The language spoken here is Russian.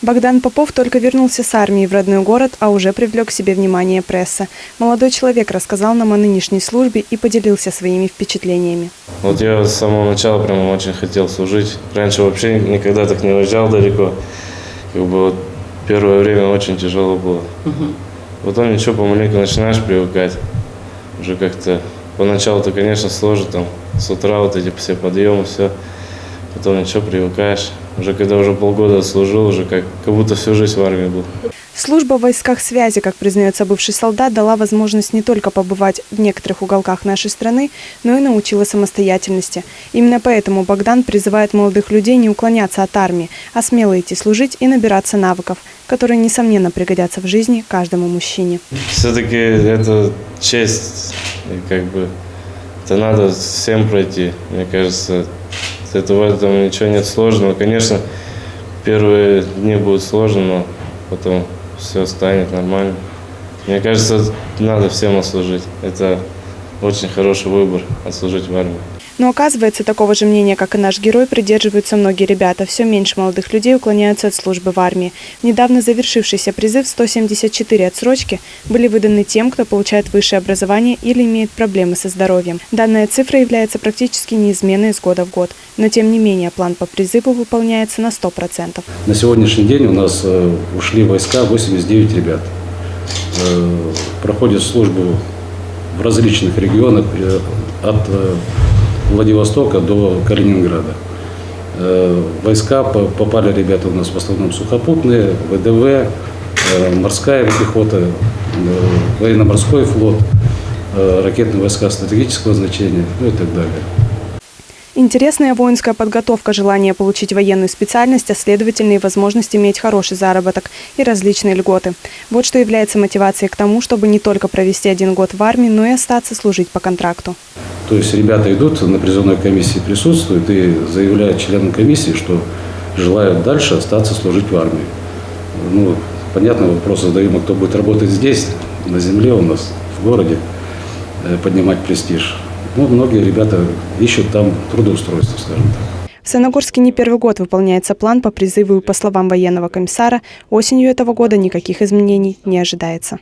Богдан Попов только вернулся с армии в родной город, а уже привлек к себе внимание пресса. Молодой человек рассказал нам о нынешней службе и поделился своими впечатлениями. Вот я с самого начала прям очень хотел служить. Раньше вообще никогда так не уезжал далеко. Как бы вот первое время очень тяжело было. Потом ничего, помаленьку начинаешь привыкать. Уже как-то поначалу-то, конечно, сложно, там с утра вот эти все подъемы, все. Потом ничего, привыкаешь. Уже когда уже полгода служил, уже как, как будто всю жизнь в армии был. Служба в войсках связи, как признается бывший солдат, дала возможность не только побывать в некоторых уголках нашей страны, но и научила самостоятельности. Именно поэтому Богдан призывает молодых людей не уклоняться от армии, а смело идти служить и набираться навыков, которые, несомненно, пригодятся в жизни каждому мужчине. Все-таки это честь, как бы это надо всем пройти. Мне кажется, это в этом ничего нет сложного. Конечно, первые дни будут сложно, но потом все станет нормально. Мне кажется, надо всем отслужить. Это очень хороший выбор отслужить в армии. Но оказывается, такого же мнения, как и наш герой, придерживаются многие ребята. Все меньше молодых людей уклоняются от службы в армии. Недавно завершившийся призыв 174 отсрочки были выданы тем, кто получает высшее образование или имеет проблемы со здоровьем. Данная цифра является практически неизменной из года в год. Но тем не менее, план по призыву выполняется на 100%. На сегодняшний день у нас э, ушли в войска 89 ребят. Э, Проходят службу в различных регионах э, от Владивостока до Калининграда. Войска по- попали ребята у нас в основном сухопутные, ВДВ, морская пехота, военно-морской флот, ракетные войска стратегического значения, ну и так далее. Интересная воинская подготовка, желание получить военную специальность, а следовательно и возможность иметь хороший заработок и различные льготы. Вот что является мотивацией к тому, чтобы не только провести один год в армии, но и остаться служить по контракту. То есть ребята идут на призывной комиссии, присутствуют и заявляют членам комиссии, что желают дальше остаться служить в армии. Ну, понятно, вопрос задаем, а кто будет работать здесь, на земле у нас, в городе, э, поднимать престиж. Ну, многие ребята ищут там трудоустройство, скажем так. В Саногорске не первый год выполняется план по призыву и, по словам военного комиссара, осенью этого года никаких изменений не ожидается.